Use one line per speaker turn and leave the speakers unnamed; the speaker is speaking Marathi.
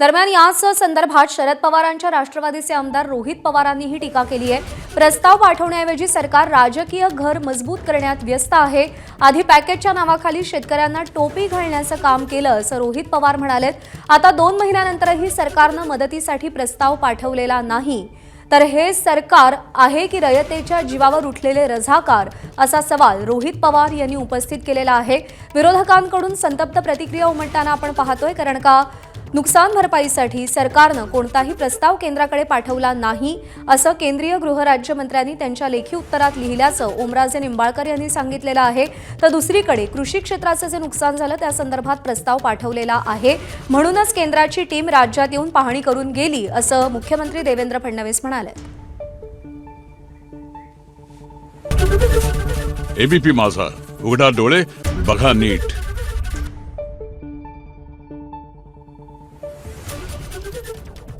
दरम्यान याच संदर्भात शरद पवारांच्या राष्ट्रवादीचे आमदार रोहित पवारांनीही टीका केली आहे. प्रस्ताव पाठवण्याऐवजी सरकार राजकीय घर मजबूत करण्यात व्यस्त आहे. आधी पॅकेजच्या नावाखाली शेतकऱ्यांना टोपी घालण्याचं काम केलं असं रोहित पवार म्हणालेत. आता दोन महिन्यानंतरही सरकारनं मदतीसाठी प्रस्ताव पाठवलेला नाही. तर हे सरकार आहे की रयतेच्या जीवावर उठलेले रझाकार असा सवाल रोहित पवार यांनी उपस्थित केलेला आहे. विरोधकांकडून संतप्त प्रतिक्रिया उमटताना आपण पाहतोय कारण का? नुकसान भरपाईसाठी सरकारनं कोणताही प्रस्ताव केंद्राकडे पाठवला नाही असं केंद्रीय गृहराज्यमंत्र्यांनी त्यांच्या लेखी उत्तरात लिहिल्याचं ओमराजे निंबाळकर यांनी सांगितलेलं आहे. तर दुसरीकडे कृषी क्षेत्राचं जे नुकसान झालं त्या संदर्भात प्रस्ताव पाठवलेला आहे. म्हणूनच केंद्राची टीम राज्यात येऊन पाहणी करून गेली असं मुख्यमंत्री देवेंद्र फडणवीस म्हणाले
एबीपी माझा. उघडा डोळे बघा नीट. Thank you.